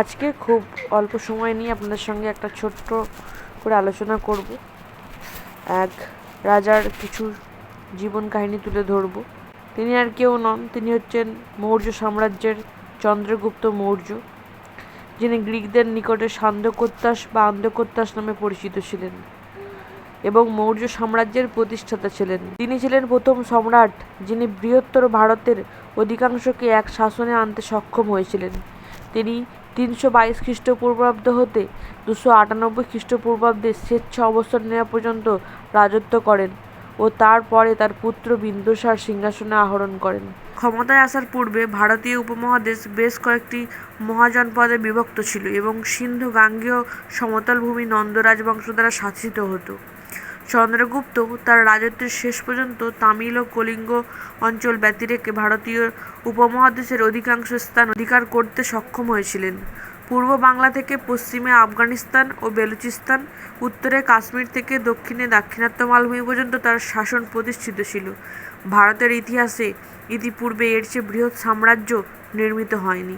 আজকে খুব অল্প সময় নিয়ে আপনাদের সঙ্গে একটা ছোট্ট করে আলোচনা করব। এক রাজার কিছু জীবন কাহিনী তুলে ধরব। তিনি আর কেউ নন, তিনি হচ্ছেন মৌর্য সাম্রাজ্যের চন্দ্রগুপ্ত মৌর্য, যিনি গ্রিকদের নিকটে সান্ধ্যকোত্তাস বা আন্ধ্যকোত্তাস নামে পরিচিত ছিলেন এবং মৌর্য সাম্রাজ্যের প্রতিষ্ঠাতা ছিলেন। তিনি ছিলেন প্রথম সম্রাট, যিনি বৃহত্তর ভারতের অধিকাংশকে এক শাসনে আনতে সক্ষম হয়েছিলেন। তিনি তিনশো বাইশ খ্রিস্টপূর্বাব্দ হতে দুশো আটানব্বই খ্রিস্টপূর্বাব্দে স্বেচ্ছা অবস্থান নেওয়া পর্যন্ত রাজত্ব করেন ও তারপরে তার পুত্র বিন্দুসার সিংহাসনে আহরণ করেন। ক্ষমতায় আসার পূর্বে ভারতীয় উপমহাদেশ বেশ কয়েকটি মহাজনপদে বিভক্ত ছিল এবং সিন্ধু গাঙ্গেয় সমতল ভূমি নন্দ রাজবংশ দ্বারা শাসিত হতো। চন্দ্রগুপ্ত, তার রাজত্বের শেষ পর্যন্ত তামিল ও কলিঙ্গ অঞ্চল ব্যতিরেকে ভারতীয় উপমহাদেশের অধিকাংশ স্থান অধিকার করতে সক্ষম হয়েছিলেন। পূর্ব বাংলা থেকে পশ্চিমে আফগানিস্তান ও বেলুচিস্তান, উত্তরে কাশ্মীর থেকে দক্ষিণে দাক্ষিণাত্য মালভূমি পর্যন্ত তার শাসন প্রতিষ্ঠিত ছিল। ভারতের ইতিহাসে ইতিপূর্বে এর চেয়ে বৃহৎ সাম্রাজ্য নির্মিত হয়নি।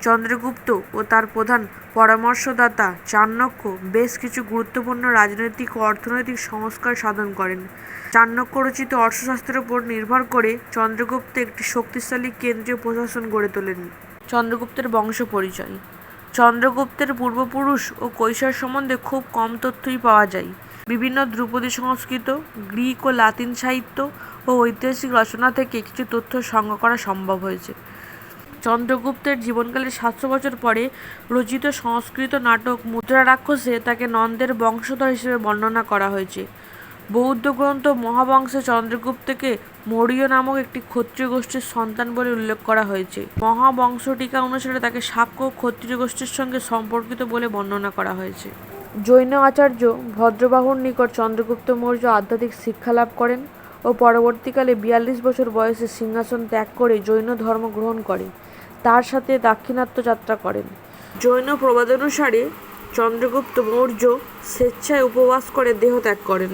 চন্দ্রগুপ্ত ও তার প্রধান পরামর্শদাতা চাণক্য বেশ কিছু গুরুত্বপূর্ণ রাজনৈতিক ও অর্থনৈতিক সংস্কার সাধন করেন। চাণক্য রচিত অর্থশাস্ত্রের উপর নির্ভর করে চন্দ্রগুপ্ত একটি শক্তিশালী কেন্দ্রীয় প্রশাসন গড়ে তোলেন। চন্দ্রগুপ্তের বংশ পরিচয়। চন্দ্রগুপ্তের পূর্বপুরুষ ও কৈশোর সম্বন্ধে খুব কম তথ্যই পাওয়া যায়। বিভিন্ন ধ্রুপদী সংস্কৃত, গ্রিক ও লাতিন সাহিত্য ও ঐতিহাসিক রচনা থেকে কিছু তথ্য সংগ্রহ করা সম্ভব হয়েছে। চন্দ্রগুপ্তের জীবনকালের সাতশো বছর পরে রচিত সংস্কৃত নাটক মুদ্রা রাক্ষসে তাকে নন্দের বংশধর হিসেবে বর্ণনা করা হয়েছে। বৌদ্ধ গ্রন্থ মহাবংশে চন্দ্রগুপ্তকে মৌর্য নামক একটি ক্ষত্রিয় গোষ্ঠীর সন্তান বলে উল্লেখ করা হয়েছে। মহাবংশ টিকা অনুসারে তাকে শাক্য ক্ষত্রিয় গোষ্ঠীর সঙ্গে সম্পর্কিত বলে বর্ণনা করা হয়েছে। জৈন আচার্য ভদ্রবাহুর নিকট চন্দ্রগুপ্ত মৌর্য আধ্যাত্মিক শিক্ষা লাভ করেন ও পরবর্তীকালে বিয়াল্লিশ বছর বয়সে সিংহাসন ত্যাগ করে জৈন ধর্ম গ্রহণ করে তার সাথে দাক্ষিণাত্য যাত্রা করেন। জৈন প্রবাদানুসারে চন্দ্রগুপ্ত মৌর্য স্বেচ্ছায় উপবাস করে দেহ ত্যাগ করেন।